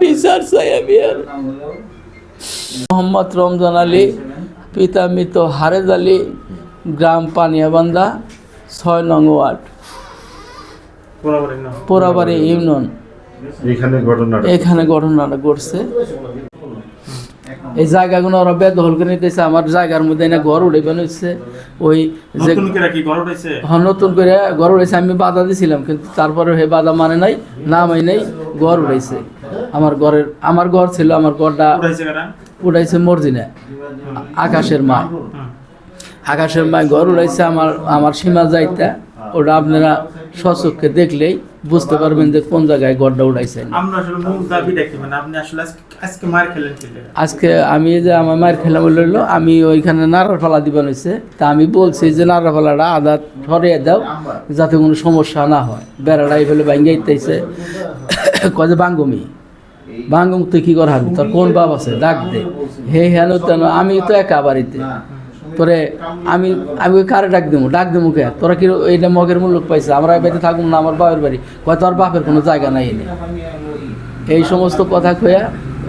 বিচার চাই আমি আর মোহাম্মদ রমজান আলী পিতা মৃত হারেজ আলী গ্রাম পানিয়াবান্ধা ছয় নং ওয়ার্ড পোড়াবাড়ি ইউনিয়ন। এখানে ঘটনাটা ঘটছে। এই জায়গাগুলো ওরা বেদখল করে নিতেছে আমার জায়গার মধ্যে এনে ঘর উঠে বানাইছে ওই যে নতুন করে ঘর উঠাইছে হ্যাঁ, নতুন করে ঘর উঠেছে আমি বাধা দিছিলাম কিন্তু তারপরে হে বাধা মানে নাই না মানে নাই ঘর উঠাইছে আমার ঘরের আমার ঘর ছিল আমার ঘরটা উঠাইছে কারা? মর্জিনা আকাশের মা। আকাশের মা ঘর উড়াইছে আমার আমার সীমা যাইতে। ওটা আপনারা স্বচক্ষে দেখলেই বুঝতে পারবেন যে কোন জায়গায় গড়টা উড়াইছে মানে আজকে আমি যে আমার মায়ের খেলা বলল আমি ওইখানে নাড়ার ফালা দিবেন হয়েছে তা আমি বলছি যে নাড়ার ফালাটা আদা সরিয়ে দাও যাতে কোনো সমস্যা না হয়। বেড়াটা এই ফেলে ভাঙ্গে ইত্যাইছে কয় বাঙ্গমি। বাঙ্গম তুই কি কর হাবি তোর কোন বাপ আছে? ডাক দে। হে হেন তেন, আমি তো একা বাড়িতে। তোরে আমি আমি ওই কারে ডাক দেবো ডাক দেবো কে? তোরা কি এইটা মগের মূল্য পাইছে? আমরা বাড়িতে থাকব না, আমার বাপের বাড়ি। কয়, তোর বাপের কোনো জায়গা নাই এনে। এই সমস্ত কথা কইয়া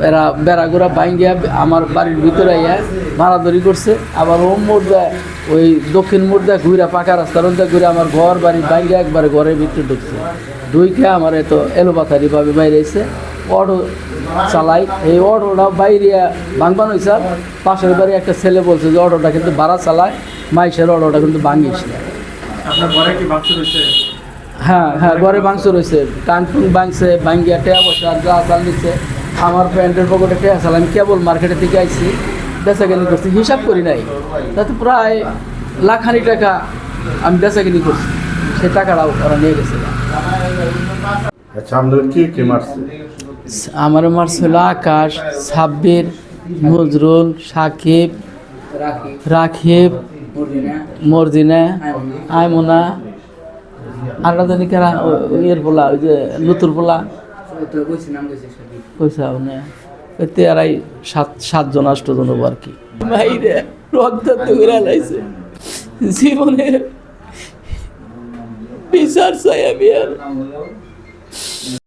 এরা বেড়াগুড়া বাইঙ্গিয়া আমার বাড়ির ভিতরে আইয়া মারাধরি করছে। আবার ও মোড়দা ওই দক্ষিণ মোড়দা ঘুরা পাকা রাস্তার মধ্যে ঘুরে আমার ঘর বাড়ি বাইঙ্গিয়া একবারে ঘরের ভিতরে ঢুকছে। ঢুইকে আমার এত এলোপাথারি ভাবে বাইরে এসে অটো চালাই। এই অটোটা বাইরে ভাঙবান হয়েছে পাশের বাড়ি একটা ছেলে বলছে যে অটোটা কিন্তু ভাড়া চালায় মাইসের অটোটা কিন্তু ভাঙিস হ্যাঁ হ্যাঁ ঘরে মাংস রয়েছে টানটুন ভাঙছে ভাঙ্গিয়া টেয়া বসে আর যা চাল নিচ্ছে আমার প্যান্টের পকেটে টেয়া চাল আমি কেবল মার্কেটে থেকে আইছি বেচাকেনি করছি হিসাব করি নাই। তাতে প্রায় লাখানি টাকা আমি বেচাকেনি করছি। সেই টাকাটাও ওরা নিয়ে গেছে। আচ্ছা আমাদের কে কে মারছে? আমার মার ছিল আকাশ, সাব্বির, নজরুল, সাকিব রাখিব মর্জিনা, আইমোনা আল্লাহ জানি কারা ইয়ের পোলা, ওই যে নতুন পোলা। কইসা মানে এতে আড়াই সাত, সাতজন আষ্টজন আর কি। মাইরে রক্তাক্ত করে লাইছে। জীবনে বিচার চাই আমি আর।